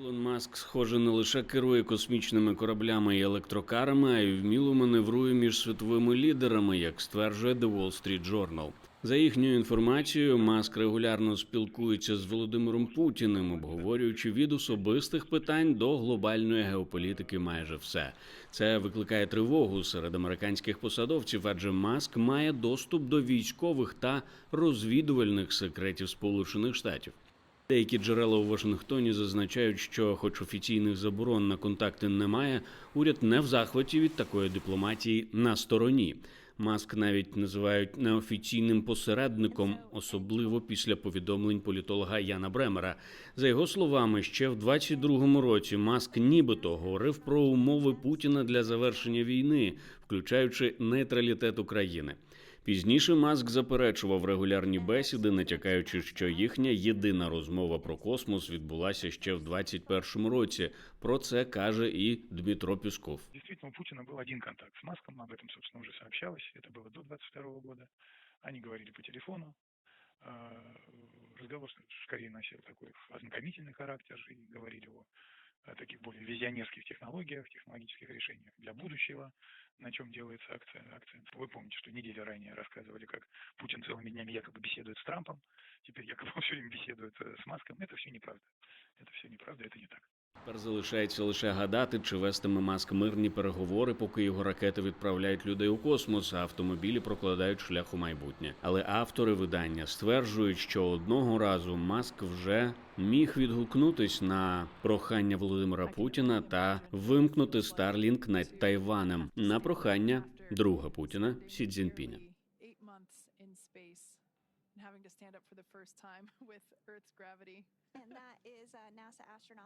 Ілон Маск, схоже, не лише керує космічними кораблями і електрокарами, а й вміло маневрує між світовими лідерами, як стверджує The Wall Street Journal. За їхньою інформацією, Маск регулярно спілкується з Володимиром Путіним, обговорюючи від особистих питань до глобальної геополітики майже все. Це викликає тривогу серед американських посадовців, адже Маск має доступ до військових та розвідувальних секретів Сполучених Штатів. Деякі джерела у Вашингтоні зазначають, що, хоч офіційних заборон на контакти немає, уряд не в захваті від такої дипломатії на стороні. Маск навіть називають неофіційним посередником, особливо після повідомлень політолога Яна Бремера. За його словами, ще в 22-му році Маск нібито говорив про умови Путіна для завершення війни, включаючи нейтралітет України. Пізніше Маск заперечував регулярні бесіди, натякаючи, що їхня єдина розмова про космос відбулася ще в 21-му році. Про це каже і Дмитро Пісков. У Путина был один контакт с Маском, об этом, собственно, уже сообщалось, это было до 22 года. Они говорили по телефону. Э, Разговор скорее носил такой ознакомительный характер и говорили о таких более визионерских технологиях, технологических решениях для будущего, на чем делается акция. акция. Вы помните, что неделю ранее рассказывали, как Путин целыми днями якобы беседует с Трампом, теперь якобы он все время беседует э, с Маском. Это все неправда. Это все неправда, это не так. Тепер залишається лише гадати, чи вестиме Маск мирні переговори, поки його ракети відправляють людей у космос, а автомобілі прокладають шлях у майбутнє. Але автори видання стверджують, що одного разу Маск вже міг відгукнутись на прохання Володимира Путіна та вимкнути Старлінк над Тайванем на прохання друга Путіна Сі Цзіньпіня. Having to stand up for the first time with Earth's gravity. And that is uh, NASA astronaut